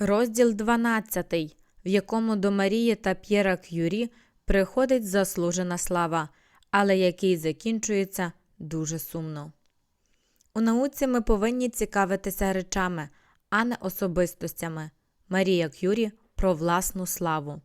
Розділ 12, в якому до Марії та П'єра К'юрі приходить заслужена слава, але який закінчується дуже сумно. У науці ми повинні цікавитися речами, а не особистостями. Марія К'юрі про власну славу.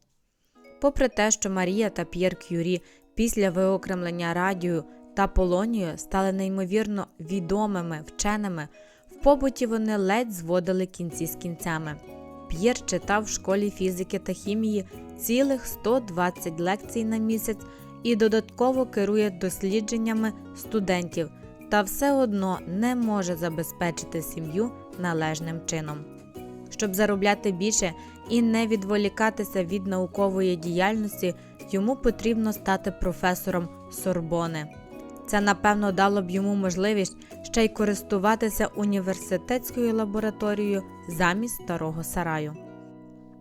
Попри те, що Марія та П'єр К'юрі після виокремлення радію та полонію стали неймовірно відомими вченими, в побуті вони ледь зводили кінці з кінцями. П'єр читав в школі фізики та хімії цілих 120 лекцій на місяць і додатково керує дослідженнями студентів, та все одно не може забезпечити сім'ю належним чином. Щоб заробляти більше і не відволікатися від наукової діяльності, йому потрібно стати професором Сорбони. Це, напевно, дало б йому можливість ще й користуватися університетською лабораторією замість старого сараю.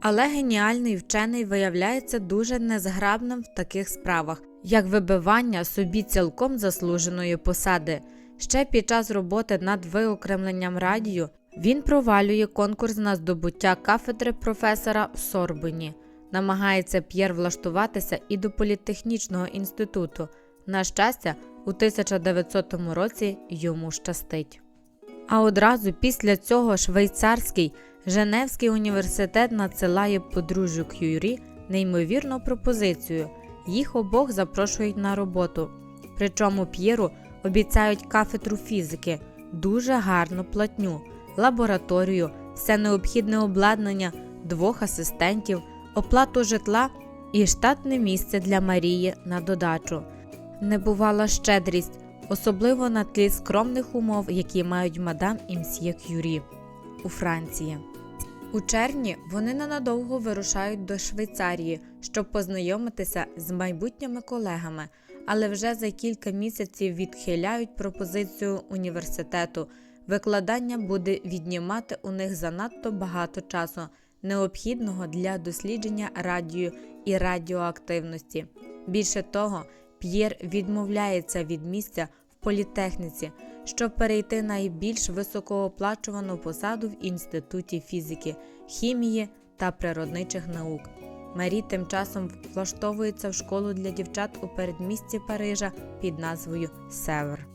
Але геніальний вчений виявляється дуже незграбним в таких справах, як вибивання собі цілком заслуженої посади. Ще під час роботи над виокремленням радію він провалює конкурс на здобуття кафедри професора в Сорбоні, намагається П'єр влаштуватися і до політехнічного інституту. На щастя, у 1900 році йому щастить. А одразу після цього швейцарський Женевський університет надсилає подружжю К'юрі неймовірну пропозицію. Їх обох запрошують на роботу. Причому П'єру обіцяють кафедру фізики, дуже гарну платню, лабораторію, все необхідне обладнання, двох асистентів, оплату житла і штатне місце для Марії на додачу. Небувала щедрість, особливо на тлі скромних умов, які мають мадам і К'юрі у Франції. У червні вони ненадовго вирушають до Швейцарії, щоб познайомитися з майбутніми колегами, але вже за кілька місяців відхиляють пропозицію університету. Викладання буде віднімати у них занадто багато часу, необхідного для дослідження радію і радіоактивності. Більше того, П'єр відмовляється від місця політехніці, щоб перейти найбільш високооплачувану посаду в інституті фізики, хімії та природничих наук. Марі тим часом влаштовується в школу для дівчат у передмісті Парижа під назвою Север.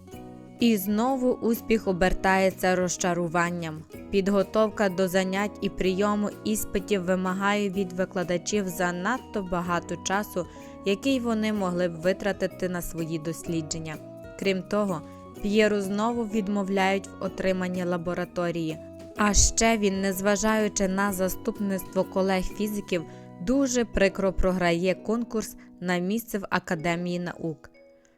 І знову успіх обертається розчаруванням. Підготовка до занять і прийому іспитів вимагає від викладачів занадто багато часу, який вони могли б витратити на свої дослідження. Крім того, П'єру знову відмовляють в отриманні лабораторії. А ще він, незважаючи на заступництво колег фізиків, дуже прикро програє конкурс на місце в Академії наук.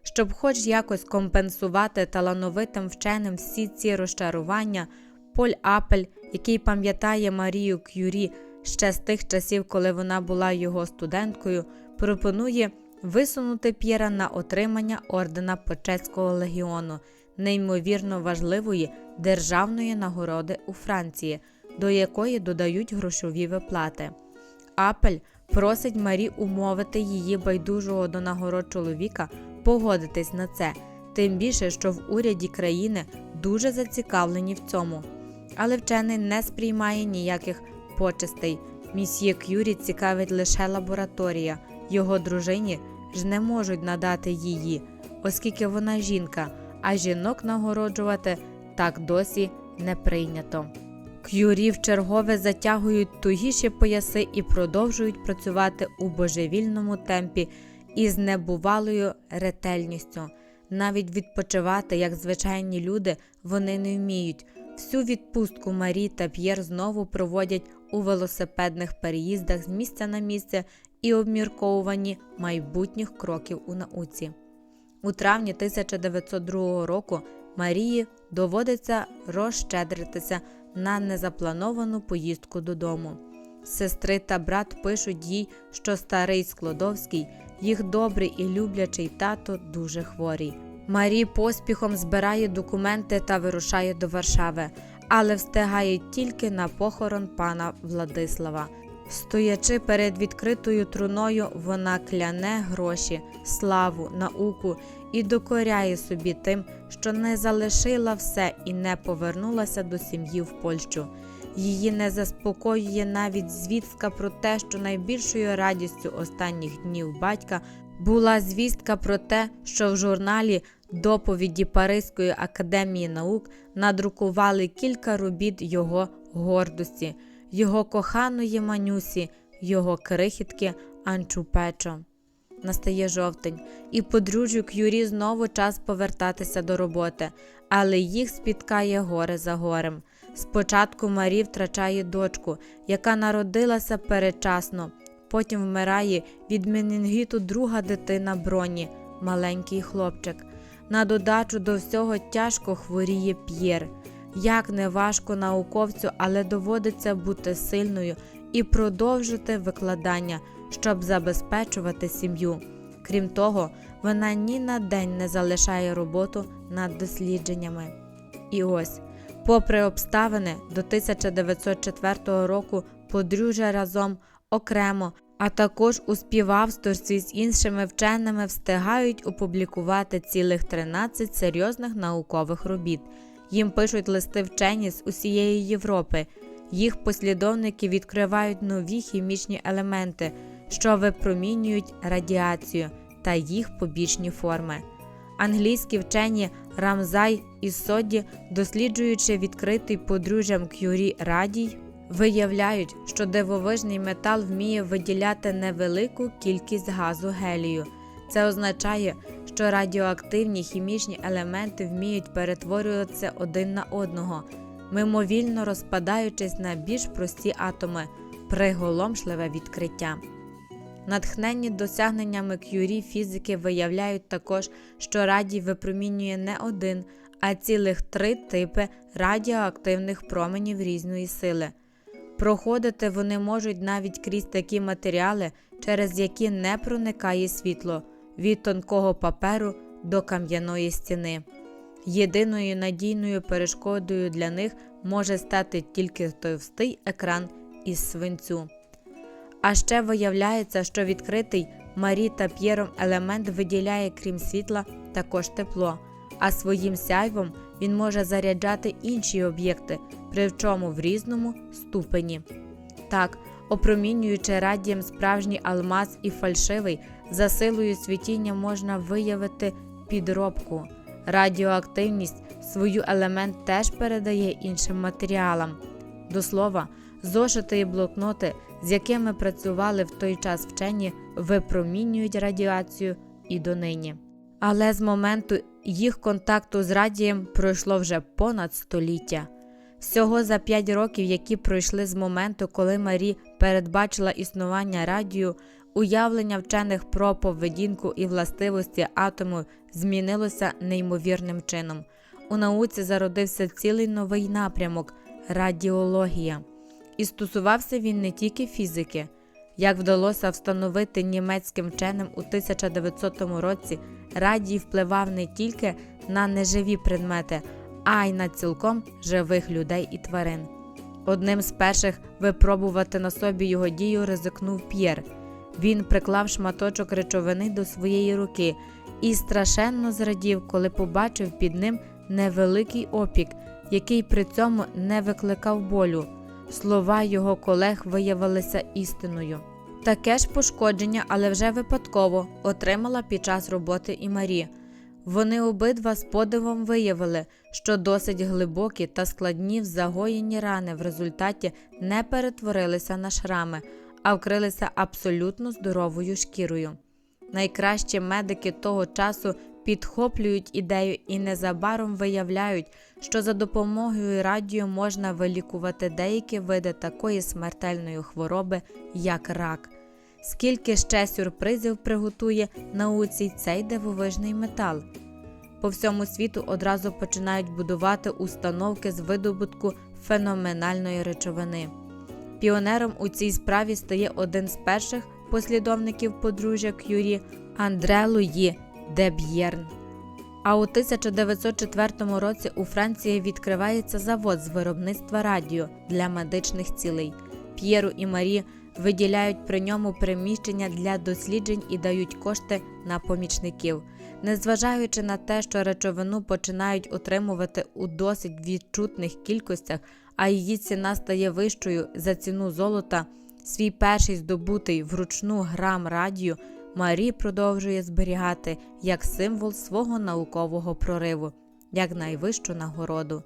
Щоб хоч якось компенсувати талановитим вченим всі ці розчарування, Поль Апель, який пам'ятає Марію К'юрі ще з тих часів, коли вона була його студенткою, пропонує висунути П'єра на отримання ордена Почеського легіону, неймовірно важливої державної нагороди у Франції, до якої додають грошові виплати. Апель просить Марі умовити її байдужого до нагород чоловіка погодитись на це, тим більше, що в уряді країни дуже зацікавлені в цьому. Але вчений не сприймає ніяких почестей. Місьє К'юрі цікавить лише лабораторія, його дружині ж не можуть надати її, оскільки вона жінка, а жінок нагороджувати так досі не прийнято. К'юрі в чергове затягують тугіші пояси і продовжують працювати у божевільному темпі із небувалою ретельністю. Навіть відпочивати, як звичайні люди, вони не вміють. Всю відпустку Марі та П'єр знову проводять у велосипедних переїздах з місця на місце і обмірковуванні майбутніх кроків у науці. У травні 1902 року Марії доводиться розщедритися на незаплановану поїздку додому. Сестри та брат пишуть їй, що старий Склодовський, їх добрий і люблячий тато, дуже хворий. Марі поспіхом збирає документи та вирушає до Варшави, але встигає тільки на похорон пана Владислава. Стоячи перед відкритою труною, вона кляне гроші, славу, науку і докоряє собі тим, що не залишила все і не повернулася до сім'ї в Польщу. Її не заспокоює навіть звістка про те, що найбільшою радістю останніх днів батька була звістка про те, що в журналі доповіді Паризької академії наук надрукували кілька робіт його гордості, його коханої манюсі, його крихітки Анчупечо. Настає жовтень, і подружжю К'юрі знову час повертатися до роботи, але їх спіткає горе за горем. Спочатку Марі втрачає дочку, яка народилася передчасно. Потім вмирає від менінгіту друга дитина броні, маленький хлопчик. На додачу до всього тяжко хворіє П'єр. Як не важко науковцю, але доводиться бути сильною і продовжити викладання, щоб забезпечувати сім'ю. Крім того, вона ні на день не залишає роботу над дослідженнями. І ось, попри обставини, до 1904 року подружжя разом окремо, а також у співавторстві з іншими вченими встигають опублікувати цілих 13 серйозних наукових робіт. Їм пишуть листи вчені з усієї Європи. Їх послідовники відкривають нові хімічні елементи, що випромінюють радіацію та їх побічні форми. Англійські вчені Рамзай і Соді, досліджуючи відкритий подружжям Кюрі радій, виявляють, що дивовижний метал вміє виділяти невелику кількість газу гелію. Це означає, що радіоактивні хімічні елементи вміють перетворюватися один на одного, мимовільно розпадаючись на більш прості атоми, приголомшливе відкриття. Натхненні досягненнями К'юрі фізики виявляють також, що радій випромінює не один, а цілих три типи радіоактивних променів різної сили. Проходити вони можуть навіть крізь такі матеріали, через які не проникає світло від тонкого паперу до кам'яної стіни. Єдиною надійною перешкодою для них може стати тільки товстий екран із свинцю. А ще виявляється, що відкритий Марі та П'єром елемент виділяє, крім світла, також тепло, а своїм сяйвом він може заряджати інші об'єкти, причому в різному ступені. Так, опромінюючи радієм справжній алмаз і фальшивий, за силою світіння можна виявити підробку. Радіоактивність свою елемент теж передає іншим матеріалам. До слова, зошити і блокноти, з якими працювали в той час вчені, випромінюють радіацію і донині. Але з моменту їх контакту з радієм пройшло вже понад століття. Всього за п'ять років, які пройшли з моменту, коли Марі передбачила існування радію, уявлення вчених про поведінку і властивості атому змінилося неймовірним чином. У науці зародився цілий новий напрямок радіологія. І стосувався він не тільки фізики. Як вдалося встановити німецьким вченим у 1900 році, радій впливав не тільки на неживі предмети, а й на цілком живих людей і тварин. Одним з перших випробувати на собі його дію ризикнув П'єр. Він приклав шматочок речовини до своєї руки і страшенно зрадів, коли побачив під ним невеликий опік, який при цьому не викликав болю. Слова його колег виявилися істиною. Таке ж пошкодження, але вже випадково, отримала під час роботи і Марі. Вони обидва з подивом виявили, що досить глибокі та складні в рани в результаті не перетворилися на шрами, а вкрилися абсолютно здоровою шкірою. Найкращі медики того часу підхоплюють ідею і незабаром виявляють, що за допомогою радіо можна вилікувати деякі види такої смертельної хвороби, як рак. Скільки ще сюрпризів приготує науці цей дивовижний метал. По всьому світу одразу починають будувати установки з видобутку феноменальної речовини. Піонером у цій справі стає один з перших послідовників подружжя К'юрі Андре Луї Деб'єрн. А у 1904 році у Франції відкривається завод з виробництва радіо для медичних цілей. П'єру і Марі виділяють при ньому приміщення для досліджень і дають кошти на помічників. Незважаючи на те, що речовину починають отримувати у досить відчутних кількостях, а її ціна стає вищою за ціну золота, свій перший здобутий вручну грам радію Марі продовжує зберігати як символ свого наукового прориву, як найвищу нагороду.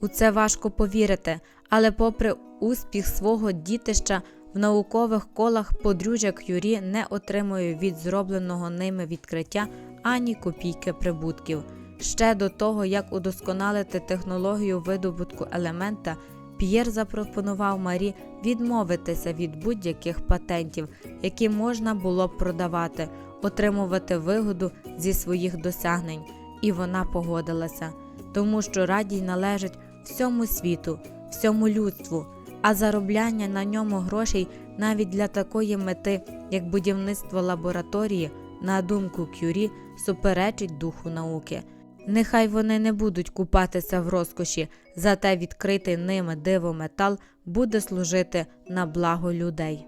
У це важко повірити, але, попри успіх свого дітища, в наукових колах подружжя Кюрі не отримує від зробленого ними відкриття ані копійки прибутків. Ще до того, як удосконалити технологію видобутку елемента, П'єр запропонував Марі відмовитися від будь-яких патентів, які можна було б продавати, отримувати вигоду зі своїх досягнень, і вона погодилася, тому що радій належить всьому світу, всьому людству, а заробляння на ньому грошей навіть для такої мети, як будівництво лабораторії, на думку Кюрі, суперечить духу науки. Нехай вони не будуть купатися в розкоші, зате відкритий ними дивометал буде служити на благо людей.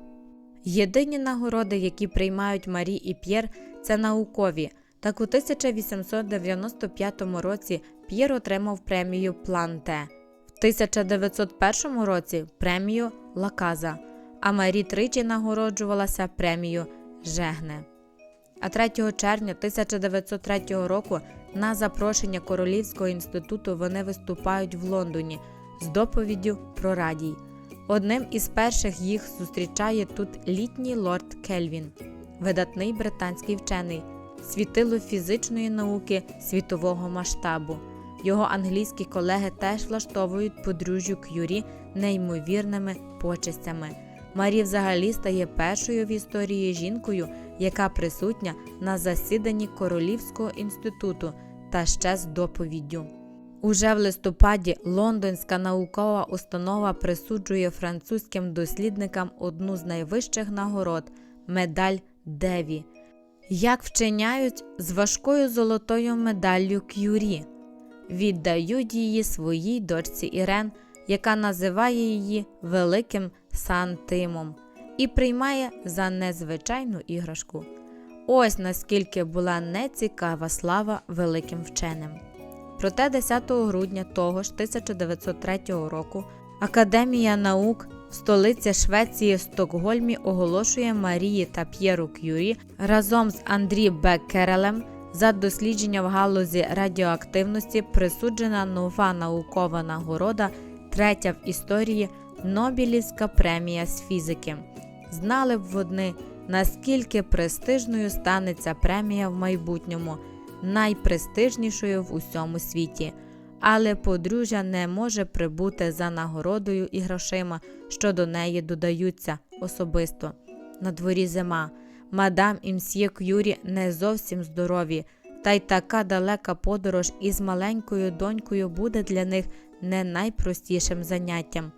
Єдині нагороди, які приймають Марі і П'єр, це наукові. Так у 1895 році П'єр отримав премію Планте, в 1901 році премію Лаказа, а Марі тричі нагороджувалася премією Жегне. А 3 червня 1903 року на запрошення Королівського інституту вони виступають в Лондоні з доповіддю про радій. Одним із перших їх зустрічає тут літній лорд Кельвін, видатний британський вчений, світило фізичної науки світового масштабу. Його англійські колеги теж влаштовують подружжю К'юрі неймовірними почестями. Марі взагалі стає першою в історії жінкою, яка присутня на засіданні Королівського інституту та ще з доповіддю. Уже в листопаді Лондонська наукова установа присуджує французьким дослідникам одну з найвищих нагород медаль Деві. Як вчиняють з важкою золотою медаллю К'юрі, віддають її своїй дочці Ірен, яка називає її Великим Сантимом, і приймає за незвичайну іграшку. Ось наскільки була нецікава слава великим вченим. Проте 10 грудня того ж 1903 року Академія наук в столиці Швеції Стокгольмі оголошує Марії та П'єру К'юрі разом з Андрі Беккерелем за дослідження в галузі радіоактивності присуджена нова наукова нагорода, третя в історії Нобелівська премія з фізики. Знали б вони, наскільки престижною стане ця премія в майбутньому, найпрестижнішою в усьому світі. Але подружжя не може прибути за нагородою і грошима, що до неї додаються особисто. На дворі зима. Мадам і мсьє К'юрі не зовсім здорові, та й така далека подорож із маленькою донькою буде для них не найпростішим заняттям.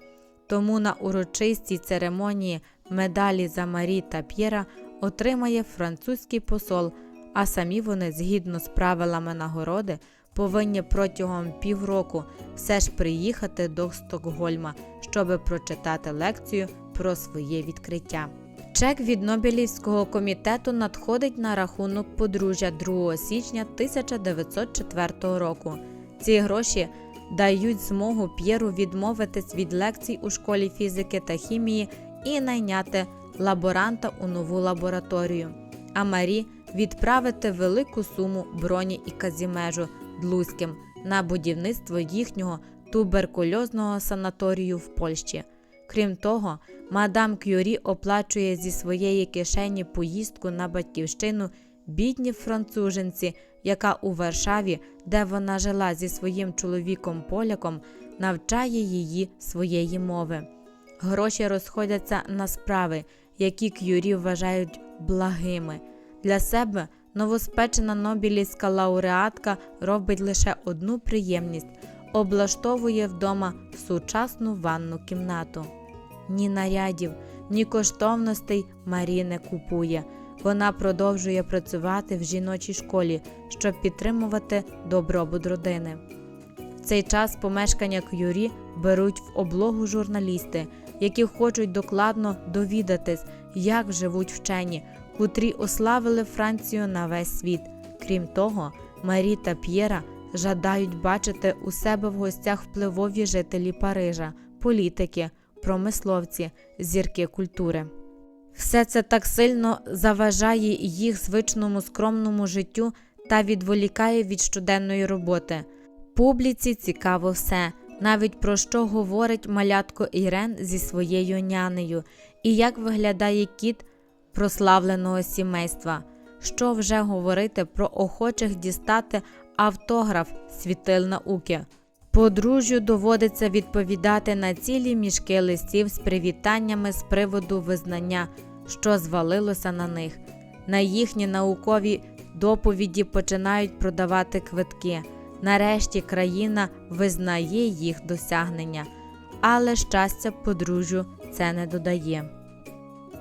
Тому на урочистій церемонії медалі за Марі та П'єра отримає французький посол, а самі вони, згідно з правилами нагороди, повинні протягом півроку все ж приїхати до Стокгольма, щоби прочитати лекцію про своє відкриття. Чек від Нобелівського комітету надходить на рахунок подружжя 2 січня 1904 року. Ці гроші дають змогу П'єру відмовитись від лекцій у школі фізики та хімії і найняти лаборанта у нову лабораторію, а Марі відправити велику суму броні і казімежу Длузьким на будівництво їхнього туберкульозного санаторію в Польщі. Крім того, мадам К'юрі оплачує зі своєї кишені поїздку на батьківщину бідній француженці, яка у Варшаві, де вона жила зі своїм чоловіком поляком, навчає її своєї мови. Гроші розходяться на справи, які К'юрі вважають благими. Для себе новоспечена Нобелівська лауреатка робить лише одну приємність облаштовує вдома сучасну ванну кімнату. Ні нарядів, ні коштовностей Марі не купує. Вона продовжує працювати в жіночій школі, щоб підтримувати добробут родини. В цей час помешкання К'юрі беруть в облогу журналісти, які хочуть докладно довідатись, як живуть вчені, котрі ославили Францію на весь світ. Крім того, Марі та П'єра жадають бачити у себе в гостях впливові жителі Парижа, політики, промисловці, зірки культури. Все це так сильно заважає їх звичному скромному життю та відволікає від щоденної роботи. Публіці цікаво все, навіть про що говорить малятко Ірен зі своєю нянею, і як виглядає кіт прославленого сімейства. Що вже говорити про охочих дістати автограф світил науки. Подружжю доводиться відповідати на цілі мішки листів з привітаннями з приводу визнання, що звалилося на них. На їхні наукові доповіді починають продавати квитки. Нарешті країна визнає їх досягнення, але щастя подружжю це не додає.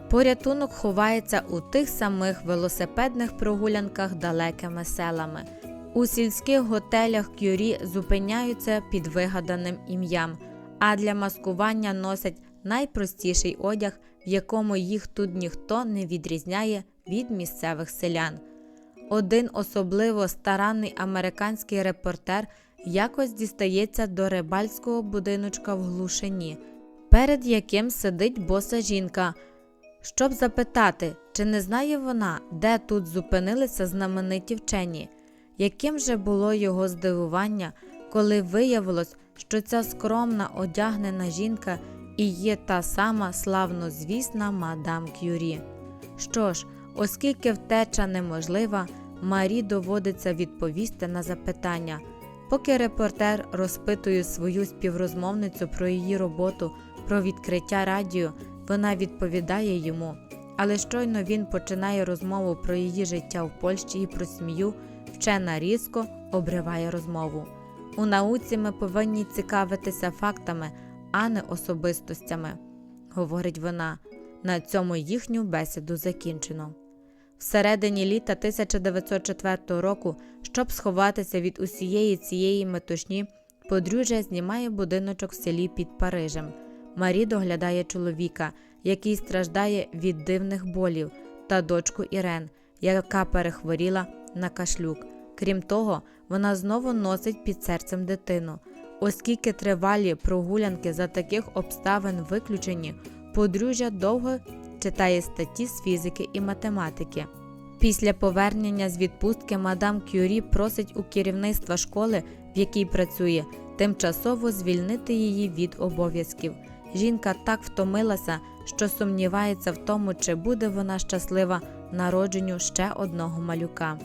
Порятунок ховається у тих самих велосипедних прогулянках далекими селами. У сільських готелях кюрі зупиняються під вигаданим ім'ям, а для маскування носять найпростіший одяг, в якому їх тут ніхто не відрізняє від місцевих селян. Один особливо старанний американський репортер якось дістається до рибальського будиночка в глушині, перед яким сидить боса жінка, щоб запитати, чи не знає вона, де тут зупинилися знамениті вчені. Яким же було його здивування, коли виявилось, що ця скромна одягнена жінка і є та сама славнозвісна мадам Кюрі. Що ж, оскільки втеча неможлива, Марі доводиться відповісти на запитання. Поки репортер розпитує свою співрозмовницю про її роботу, про відкриття радіо, вона відповідає йому. Але щойно він починає розмову про її життя в Польщі і про сім'ю, вчена різко обриває розмову. У науці ми повинні цікавитися фактами, а не особистостями, говорить вона. На цьому їхню бесіду закінчено. Всередині літа 1904 року, щоб сховатися від усієї цієї метушні, подружжя знімає будиночок в селі під Парижем. Марі доглядає чоловіка, який страждає від дивних болів, та дочку Ірен, яка перехворіла на кашлюк. Крім того, вона знову носить під серцем дитину. Оскільки тривалі прогулянки за таких обставин виключені, подружжя довго читає статті з фізики і математики. Після повернення з відпустки мадам Кюрі просить у керівництва школи, в якій працює, тимчасово звільнити її від обов'язків. Жінка так втомилася, що сумнівається в тому, чи буде вона щаслива народженню ще одного малюка.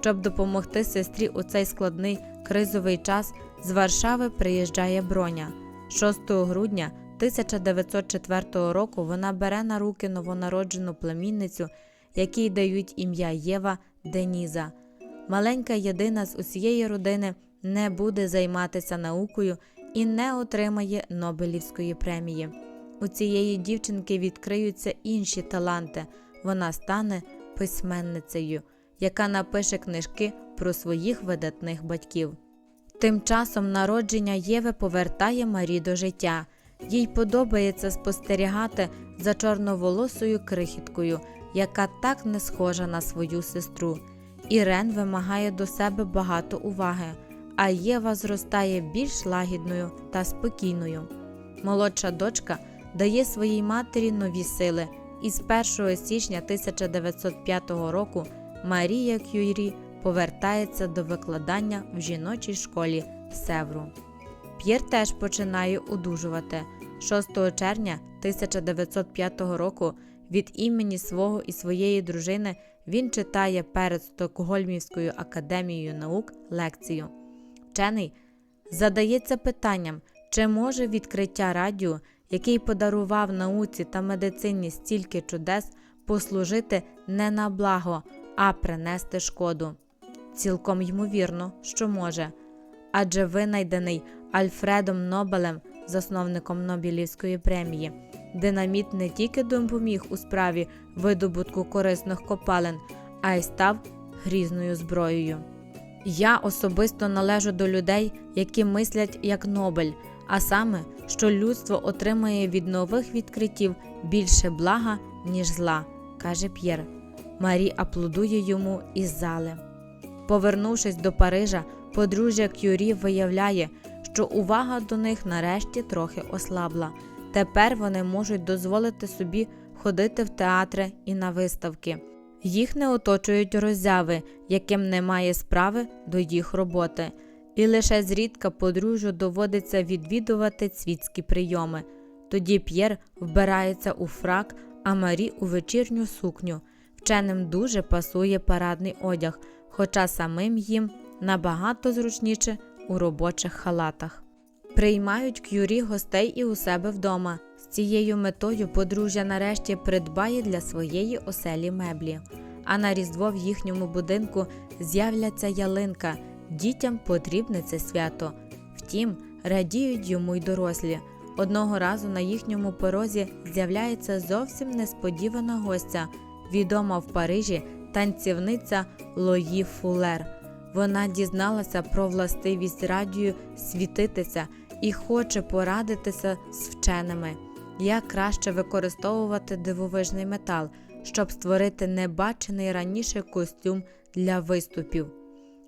Щоб допомогти сестрі у цей складний кризовий час, з Варшави приїжджає броня. 6 грудня 1904 року вона бере на руки новонароджену племінницю, якій дають ім'я Єва Деніза. Маленька єдина з усієї родини не буде займатися наукою і не отримає Нобелівської премії. У цієї дівчинки відкриються інші таланти. Вона стане письменницею, яка напише книжки про своїх видатних батьків. Тим часом народження Єви повертає Марі до життя. Їй подобається спостерігати за чорноволосою крихіткою, яка так не схожа на свою сестру. Ірен вимагає до себе багато уваги, а Єва зростає більш лагідною та спокійною. Молодша дочка дає своїй матері нові сили, і з 1 січня 1905 року Марія Кюрі повертається до викладання в жіночій школі Севру. П'єр теж починає одужувати. 6 червня 1905 року від імені свого і своєї дружини він читає перед Стокгольмівською академією наук лекцію. Вчений задається питанням, чи може відкриття радіо, який подарував науці та медицині стільки чудес, послужити не на благо, а принести шкоду. Цілком ймовірно, що може, адже винайдений Альфредом Нобелем, засновником Нобелівської премії, динаміт не тільки допоміг у справі видобутку корисних копалин, а й став грізною зброєю. Я особисто належу до людей, які мислять як Нобель, а саме, що людство отримає від нових відкриттів більше блага, ніж зла, каже П'єр. Марі аплодує йому із зали. Повернувшись до Парижа, подружжя Кюрі виявляє, що увага до них нарешті трохи ослабла. Тепер вони можуть дозволити собі ходити в театри і на виставки. Їх не оточують роззяви, яким немає справи до їх роботи, і лише зрідка подружжю доводиться відвідувати світські прийоми. Тоді П'єр вбирається у фрак, а Марі у вечірню сукню. Вченим дуже пасує парадний одяг, хоча самим їм набагато зручніше у робочих халатах. Приймають к'юрі гостей і у себе вдома. З цією метою подружжя нарешті придбає для своєї оселі меблі. А на різдво в їхньому будинку з'являться ялинка. Дітям потрібне це свято. Втім, радіють йому й дорослі. Одного разу на їхньому порозі з'являється зовсім несподівана гостя, відома в Парижі танцівниця Лої Фулер. Вона дізналася про властивість радію світитися і хоче порадитися з вченими, як краще використовувати дивовижний метал, щоб створити небачений раніше костюм для виступів.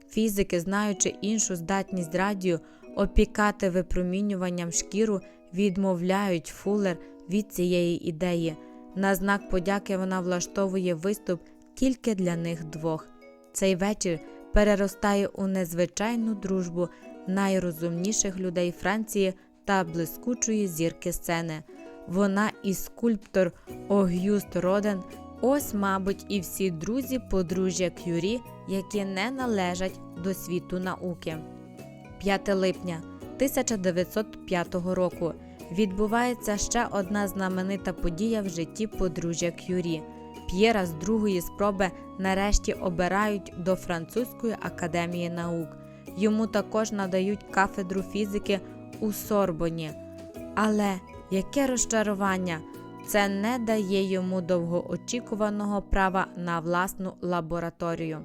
Фізики, знаючи іншу здатність радію опікати випромінюванням шкіру, відмовляють Фуллер від цієї ідеї. На знак подяки вона влаштовує виступ тільки для них двох. Цей вечір переростає у незвичайну дружбу найрозумніших людей Франції та блискучої зірки сцени. Вона і скульптор Огюст Роден. Ось, мабуть, і всі друзі подружжя Кюрі, які не належать до світу науки. 5 липня 1905 року відбувається ще одна знаменита подія в житті подружжя Кюрі. П'єра з другої спроби нарешті обирають до Французької академії наук. Йому також надають кафедру фізики у Сорбоні. Але яке розчарування! Це не дає йому довгоочікуваного права на власну лабораторію.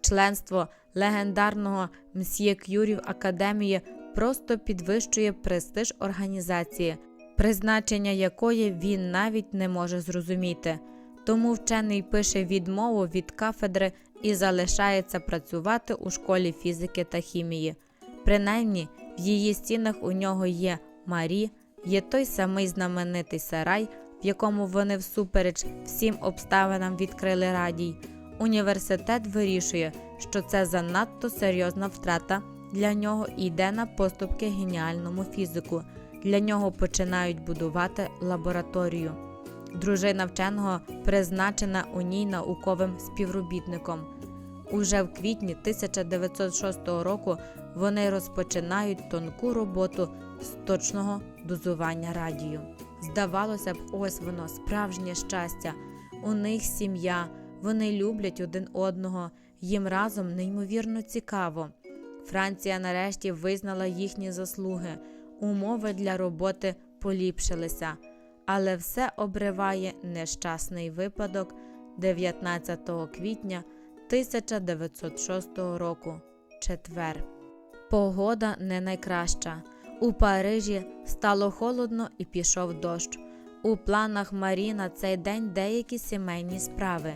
Членство легендарного мсьє К'юрі в академії просто підвищує престиж організації, призначення якої він навіть не може зрозуміти. Тому вчений пише відмову від кафедри і залишається працювати у школі фізики та хімії. Принаймні, в її стінах у нього є Марі, є той самий знаменитий сарай, в якому вони всупереч всім обставинам відкрили радій. Університет вирішує, що це занадто серйозна втрата для нього йде на поступки геніальному фізику. Для нього починають будувати лабораторію. Дружина вченого призначена у ній науковим співробітником. Уже в квітні 1906 року вони розпочинають тонку роботу з точного дозування радію. Здавалося б, ось воно, справжнє щастя. У них сім'я, вони люблять один одного, їм разом неймовірно цікаво. Франція нарешті визнала їхні заслуги, умови для роботи поліпшилися, але все обриває нещасний випадок 19 квітня 1906 року. Четвер. Погода не найкраща. У Парижі стало холодно і пішов дощ. У планах Марі на цей день деякі сімейні справи.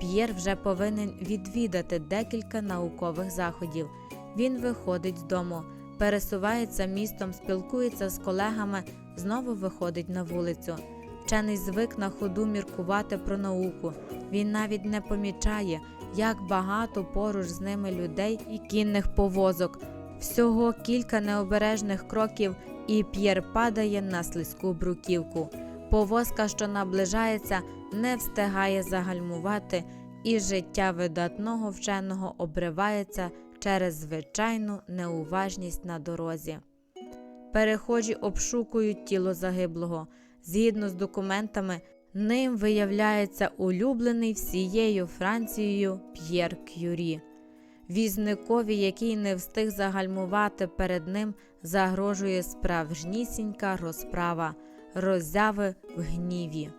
П'єр вже повинен відвідати декілька наукових заходів. Він виходить з дому, пересувається містом, спілкується з колегами, знову виходить на вулицю. Вчений звик на ходу міркувати про науку. Він навіть не помічає, як багато поруч з ними людей і кінних повозок. Всього кілька необережних кроків, і П'єр падає на слизьку бруківку. Повозка, що наближається, не встигає загальмувати, і життя видатного вченого обривається через звичайну неуважність на дорозі. Перехожі обшукують тіло загиблого. Згідно з документами, ним виявляється улюблений всією Францією П'єр К'юрі. Візникові, який не встиг загальмувати перед ним, загрожує справжнісінька розправа, роззяви в гніві.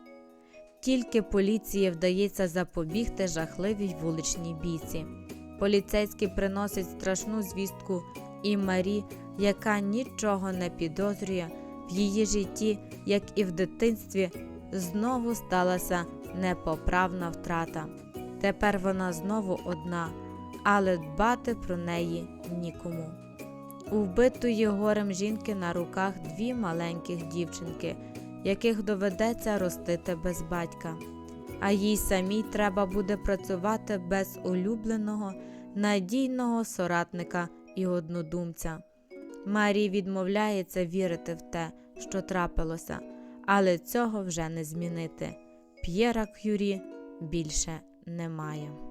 Тільки поліції вдається запобігти жахливій вуличній бійці. Поліцейський приносить страшну звістку і Марі, яка нічого не підозрює в її житті, як і в дитинстві, знову сталася непоправна втрата. Тепер вона знову одна. але дбати про неї нікому. У вбитої горем жінки на руках дві маленьких дівчинки, яких доведеться ростити без батька. А їй самій треба буде працювати без улюбленого, надійного соратника і однодумця. Марі відмовляється вірити в те, що трапилося, але цього вже не змінити. П'єра Кюрі більше немає.